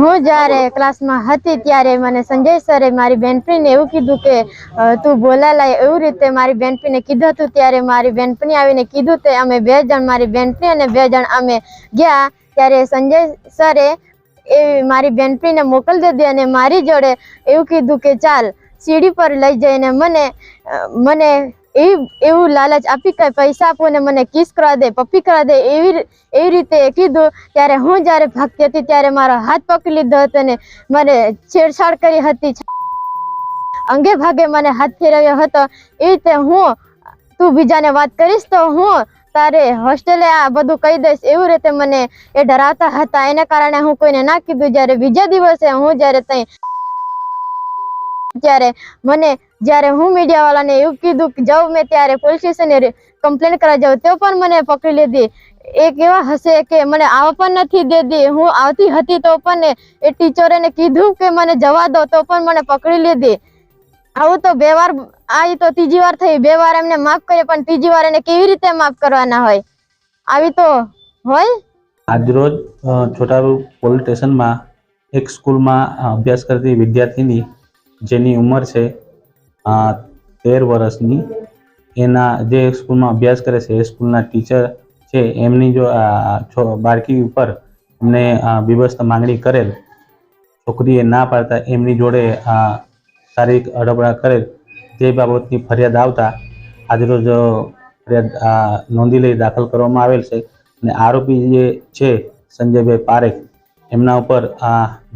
હું જ્યારે ક્લાસમાં હતી ત્યારે મને સંજય સરે મારી બેનપણીને એવું કીધું કે તું બોલાલાય. એવું રીતે મારી બેનપણીને કીધું હતું. ત્યારે મારી બેનપણી આવીને કીધું તે અમે બે જણ, મારી બેનપણી અને બે જણ અમે ગયા. ત્યારે સંજય સરે એ મારી બેનપણીને મોકલી દીધી અને મારી જોડે એવું કીધું કે, ચાલ, સીડી પર લઈ જઈને મને મને એવી લાલચ આપી કે પૈસા આપો ને મને કિસ કરવા દે, પપ્પી કરવા દે, એવી એવી રીતે કીધું. ત્યારે હું જ્યારે ભાગતી હતી ત્યારે મારો હાથ પકડી લીધો હતો ને મને છેડછાડ કરી હતી. અંગે ભાગે મને હાથ ફેરવ્યો હતો. એ રીતે હું, તું બીજાને વાત કરીશ તો હું તારે હોસ્ટેલે આ બધું કહી દઈશ. એવું રીતે મને એ ડરાવતા હતા. એના કારણે હું કોઈને ના કીધું. જ્યારે બીજા દિવસે હું જ્યારે ત્યાં ત્યારે મને જ્યારે હું મીડિયા વાળાને એવું કીધું કે જાઉં મેં ત્યારે પોલીસ સ્ટેશને કમ્પ્લેન કરવા જાઉં તો પણ મને પકડી લીધી. એક એવા હશે કે મને આવવા પણ નથી દેતી. હું આવતી હતી તો પણ એ ટીચરે કીધું કે મને જવા દો તો પણ મને પકડી લીધી. આવું તો બે વાર આ તો ત્રીજી વાર થઈ બે વાર એમને માફ કરીએ પણ ત્રીજી વાર એને કેવી રીતે માફ કરવાના હોય? આવી તો હોય? આજરોજ અ, પોલીસ સ્ટેશનમાં એક સ્કૂલમાં અભ્યાસ કરતી વિદ્યાર્થીની જેની ઉંમર છે તેર વર્ષની, એના જે સ્કૂલમાં અભ્યાસ કરે છે, એ સ્કૂલના ટીચર છે, એમની જો બાળકી ઉપર એમને બીભસ્ત માંગણી કરેલ, છોકરીએ ના પાડતા, એમની જોડે શારીરિક અડબડા કરેલ, તે બાબતની ફરિયાદ આવતા, આજરોજ ફરિયાદ નોંધી લઈ દાખલ કરવામાં આવેલ છે અને આરોપી જે છે, સંજયભાઈ પારેખ, એમના ઉપર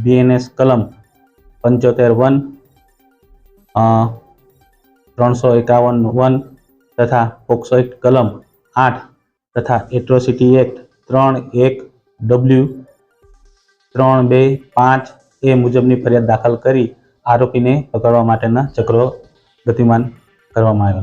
બીએનએસ કલમ પંચોતેર વન ત્રણસો એકાવન વન તથા પોક્સો એક્ટ કલમ આઠ તથા એટ્રોસિટી એક્ટ ત્રણ એક ડબલ્યુ ત્રણ બે પાંચ એ મુજબની ફરિયાદ દાખલ કરી આરોપીને પકડવા માટેના ચક્રો ગતિમાન કરવામાં આવ્યા